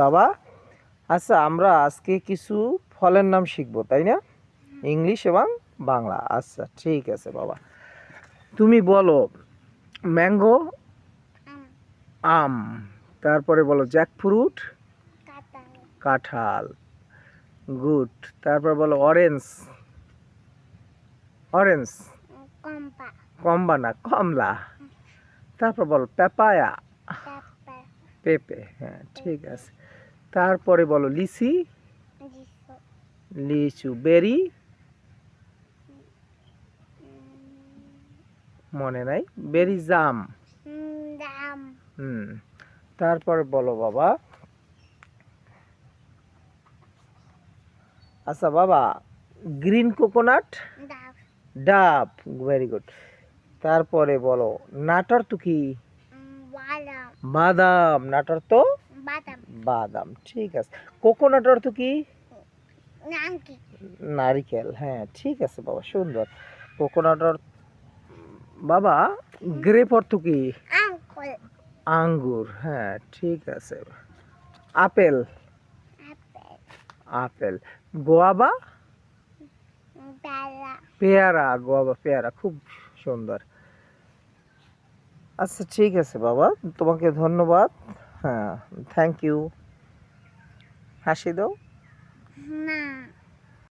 বাবা আচ্ছা আমরা আজকে কিছু ফলের নাম শিখব তাই না? ইংলিশ এবং বাংলা। আচ্ছা ঠিক আছে বাবা। তুমি বলো ম্যাঙ্গো আম তারপরে বলো জ্যাকফ্রুট কাঁঠাল গুড। তারপরে বলো অরেঞ্জ অরেঞ্জ কম্বা না কমলা। তারপর বলো পেপায়া পেঁপে। হ্যাঁ ঠিক আছে। তারপরে বলো লিচি? লিচু। বেরি? মনে নাই। বেরি জাম। হুম তারপরে বলো বাবা। আচ্ছা বাবা গ্রিন কোকোনাট? ডাব। Very good. তারপরে বলো নাটার তো কি? বাদাম। বাদাম। নাটার তো? বাদাম। বাদাম ঠিক আছে। কোকোনাট অর্থ কি? নারিকেল। হ্যাঁ ঠিক আছে বাবা সুন্দর। কোকোনাট বাবা গ্রেপ অর্থ কি? আঙ্গুর। হ্যাঁ ঠিক আছে। আপেল। আপেল। আপেল। গোয়াবা? পেয়ারা গোয়াবা পেয়ারা খুব সুন্দর। আচ্ছা ঠিক আছে বাবা তোমাকে ধন্যবাদ। হ্যাঁ থ্যাংক ইউ হাসি দাও। না।